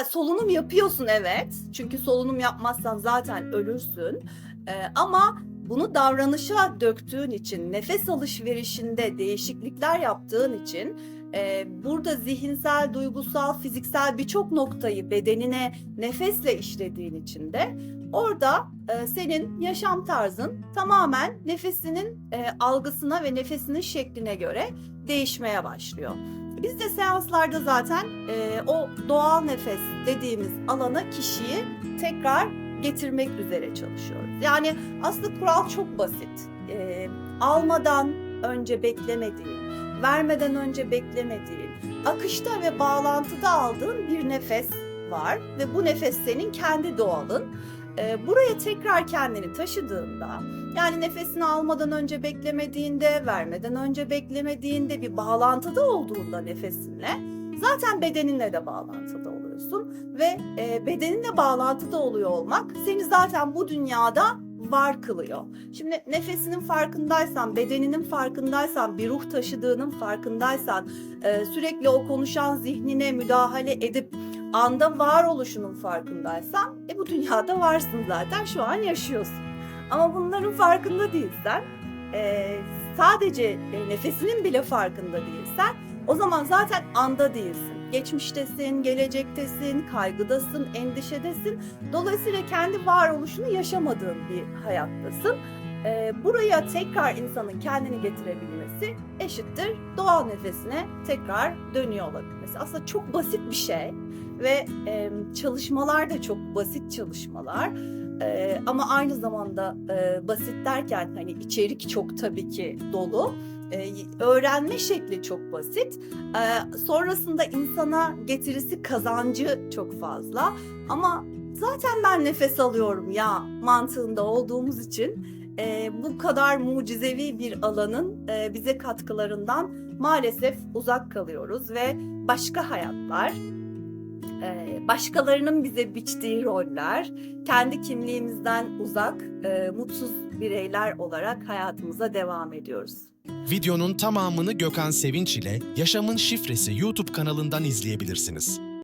Yani solunum yapıyorsun evet. Çünkü solunum yapmazsan zaten ölürsün. Ee, ama bunu davranışa döktüğün için, nefes alışverişinde değişiklikler yaptığın için e, burada zihinsel, duygusal, fiziksel birçok noktayı bedenine nefesle işlediğin için de orada e, senin yaşam tarzın tamamen nefesinin e, algısına ve nefesinin şekline göre değişmeye başlıyor. Biz de seanslarda zaten e, o doğal nefes dediğimiz alana kişiyi tekrar getirmek üzere çalışıyoruz. Yani aslında kural çok basit. E, almadan önce beklemediğin, vermeden önce beklemediğin, akışta ve bağlantıda aldığın bir nefes var ve bu nefes senin kendi doğalın. E, buraya tekrar kendini taşıdığında, yani nefesini almadan önce beklemediğinde, vermeden önce beklemediğinde bir bağlantıda olduğunda nefesinle zaten bedeninle de bağlantıda oluyorsun ve e, bedeninle bağlantıda oluyor olmak seni zaten bu dünyada var kılıyor. Şimdi nefesinin farkındaysan, bedeninin farkındaysan, bir ruh taşıdığının farkındaysan, e, sürekli o konuşan zihnine müdahale edip anda var oluşunun farkındaysan, e bu dünyada varsın zaten, şu an yaşıyorsun. Ama bunların farkında değilsen, e, sadece e, nefesinin bile farkında değilsen, o zaman zaten anda değilsin. Geçmiştesin, gelecektesin, kaygıdasın, endişedesin. Dolayısıyla kendi varoluşunu yaşamadığın bir hayattasın. Ee, buraya tekrar insanın kendini getirebilmesi eşittir doğal nefesine tekrar dönüyor olabilmesi. Aslında çok basit bir şey ve e, çalışmalar da çok basit çalışmalar. Ee, ama aynı zamanda e, basit derken hani içerik çok tabii ki dolu. Ee, öğrenme şekli çok basit. Ee, sonrasında insana getirisi kazancı çok fazla. Ama zaten ben nefes alıyorum ya mantığında olduğumuz için e, bu kadar mucizevi bir alanın e, bize katkılarından maalesef uzak kalıyoruz ve başka hayatlar, e, başkalarının bize biçtiği roller, kendi kimliğimizden uzak, e, mutsuz bireyler olarak hayatımıza devam ediyoruz. Videonun tamamını Gökhan Sevinç ile Yaşamın Şifresi YouTube kanalından izleyebilirsiniz.